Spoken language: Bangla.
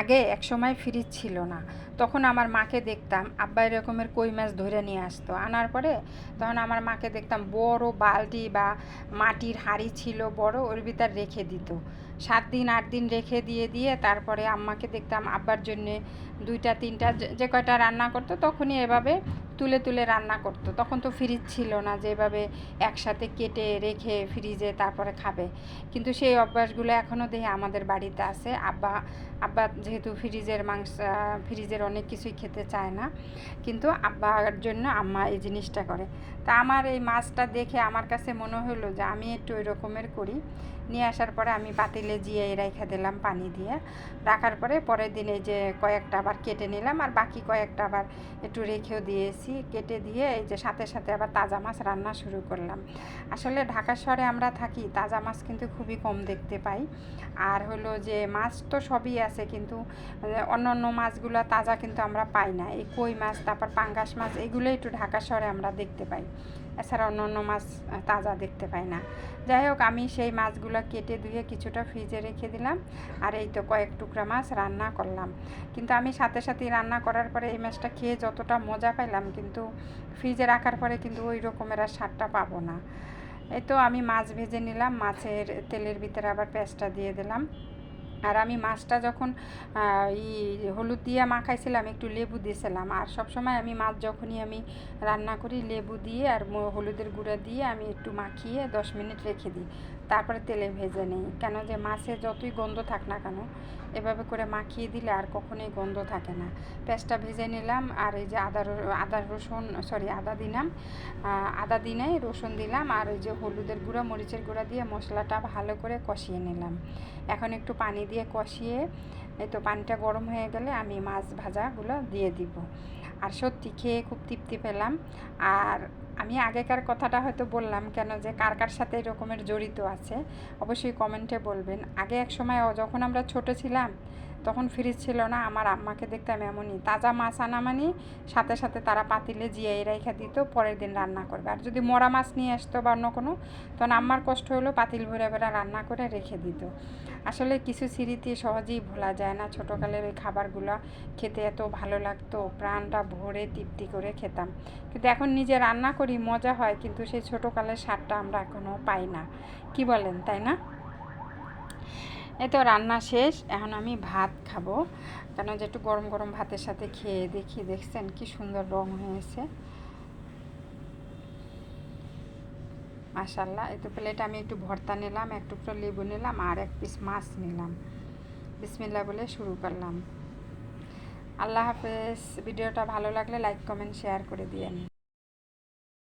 আগে এক সময় ফ্রিজ ছিল না। তখন আমার মাকে দেখতাম, আব্বা এরকমের কই মাছ ধরে নিয়ে আসতো। আনার পরে তখন আমার মাকে দেখতাম বড় বালতি বা মাটির হাঁড়ি ছিল বড়, ওর ভিতর রেখে দিত। সাত দিন, আট দিন রেখে দিয়ে দিয়ে তারপরে আম্মাকে দেখতাম আব্বার জন্যে দুইটা, তিনটা যে কয়টা রান্না করতো, তখনই এভাবে তুলে তুলে রান্না করতো। তখন তো ফ্রিজ ছিল না যেভাবে একসাথে কেটে রেখে ফ্রিজে তারপরে খাবে। কিন্তু সেই অভ্যাসগুলো এখনও দেখি আমাদের বাড়িতে আছে। আব্বা আব্বা যেহেতু ফ্রিজের মাংস ফ্রিজের অনেক কিছুই খেতে চায় না। কিন্তু আব্বার জন্য আম্মা এই জিনিসটা করে। তা আমার এই মাছটা দেখে আমার কাছে মনে হলো যে আমি একটু ওই রকমের করি। নিয়ে আসার পরে আমি পাতিলে জিয়ে রেখে দিলাম পানি দিয়ে। রাখার পরে পরের দিনে যে কয়েকটা আবার কেটে নিলাম, আর বাকি কয়েকটা আবার একটু রেখেও দিয়েছি। কেটে দিয়ে এই যে সাথে সাথে আবার তাজা মাছ রান্না শুরু করলাম। আসলে ঢাকা শহরে আমরা থাকি, তাজা মাছ কিন্তু খুবই কম দেখতে পাই। আর হলো যে মাছ তো সবই আছে কিন্তু, অন্য অন্য মাছগুলো তাজা কিন্তু আমরা পাই না। এই কই মাছ, তারপর পাঙ্গাস মাছ এগুলো একটু ঢাকা শহরে আমরা দেখতে পাই। এছাড়া অন্য অন্য মাছ তাজা দেখতে পাই না। যাই হোক, আমি সেই মাছগুলো কেটে ধুয়ে কিছুটা ফ্রিজে রেখে দিলাম আর এই তো কয়েক টুকরা মাছ রান্না করলাম। কিন্তু আমি সাথে সাথে রান্না করার পরে এই মাছটা খেয়ে যতটা মজা পাইলাম কিন্তু ফ্রিজে রাখার পরে কিন্তু ওই রকমের আর স্বাদটা পাবো না। এই তো আমি মাছ ভেজে নিলাম, মাছের তেলের ভিতরে আবার পেঁয়াজটা দিয়ে দিলাম। আর আমি মাছটা যখন ই হলুদ দিয়ে মাখাইছিলাম, একটু লেবু দিয়েছিলাম আর সব সময় আমি মাছ যখনই আমি রান্না করি, লেবু দিয়ে আর হলুদের গুঁড়া দিয়ে আমি একটু মাখিয়ে দশ মিনিট রেখে দিই। তারপরে তেলে ভেজে নেই। কেন যে মাছে যতই গন্ধ থাক না কেন, এভাবে করে মাখিয়ে দিলে আর কখনোই গন্ধ থাকে না। পেঁয়াজটা ভেজে নিলাম আর এই যে আদা আদা রসুন, সরি, আদা দিলাম। আদা দিনে রসুন দিলাম আর ওই যে হলুদের গুঁড়া, মরিচের গুঁড়া দিয়ে মশলাটা ভালো করে কষিয়ে নিলাম। এখন একটু পানি দিয়ে কষিয়ে তো পানিটা গরম হয়ে গেলে আমি মাছ ভাজাগুলো দিয়ে দিব। আর সত্যি খেয়ে খুব তৃপ্তি পেলাম। আর আমি আগেকার কথাটা হয়তো বললাম কেন যে কার কার সাথে এরকমের জড়িত আছে, অবশ্যই কমেন্টে বলবেন। আগে এক সময় যখন আমরা ছোট ছিলাম, তখন ফ্রিজ ছিল না, আমার আম্মাকে দেখতাম এমনই। তাজা মাছ আনা মানে সাথে সাথে তারা পাতিলে জিয়ে রেখে দিত, পরের দিন রান্না করবে। আর যদি মরা মাছ নিয়ে আসতো বা অন্য কোনো, তখন আম্মার কষ্ট হলো পাতিল ভরে ভরে রান্না করে রেখে দিত। আসলে কিছু স্মৃতি সহজেই ভোলা যায় না। ছোটোকালের ওই খাবারগুলো খেতে এত ভালো লাগতো, প্রাণটা ভরে তৃপ্তি করে খেতাম। কিন্তু এখন নিজে রান্না করি মজা হয়, কিন্তু সেই ছোটোকালের স্বাদটা আমরা এখনও পাই না। কি বলেন, তাই না? এই তো রান্না শেষ, এখন আমি ভাত খাব। কেন যে একটু গরম গরম ভাতের সাথে খেয়ে দেখি, দেখছেন কি সুন্দর রং হয়েছে। মাশাল্লাহ এই তো প্লেটে আমি একটু ভর্তা নিলাম, এক টুকরো লেবু নিলাম, আর এক পিস মাছ নিলাম। বিসমিল্লা বলে শুরু করলাম। আল্লাহ হাফেজ, ভিডিওটা ভালো লাগলে লাইক, কমেন্ট, শেয়ার করে দিয়েন।